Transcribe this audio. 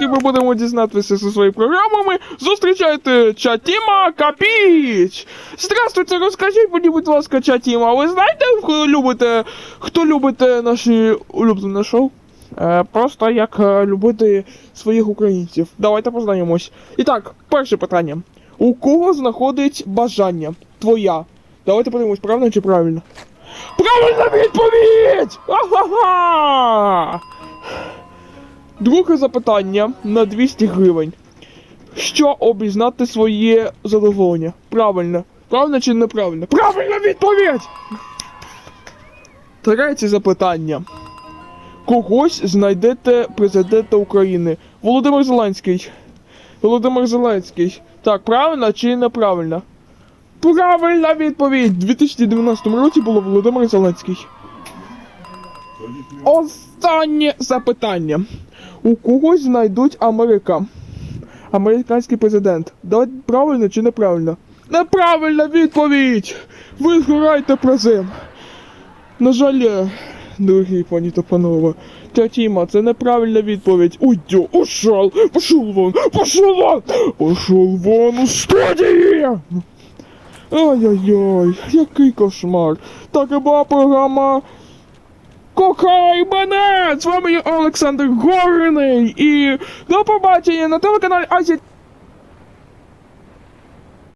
І ми будемо дізнатися зі своїми програмами. Зустрічайте Чатіма Капіч! Здравствуйте, розкажіть мені, будь ласка, Чатіма, ви знаєте, хто любите, хто любите наші улюблене шоу? Е, просто як е, любити своїх українців. Давайте познайомось. І так, перше питання. У кого знаходить бажання? Твоя. Давайте подивимось, правильно чи правильно? Правильна відповідь! Ага! Друге запитання на 200 гривень. Що обізнати своє задоволення? Правильно. Правильно чи неправильно? Правильна відповідь! Третє запитання. Когось знайдете президента України. Володимир Зеленський. Володимир Зеленський. Так, правильно чи неправильно? Правильна відповідь! У 2019 році було Володимир Зеленський. Останнє запитання. У когось знайдуть Америка. Американський президент. Давайте правильно чи неправильно? Неправильна відповідь! Ви згораєте призем. На жаль, е, дорогі пані та панове, Тятіма, це неправильна відповідь. Уйдю, ушел, пошел вон, пошел вон, пошел вон у студії! Ай-яй-яй, який кошмар. Так і була програма Кохай мене! З вами Олександр Горний і до побачення на телеканалі Азія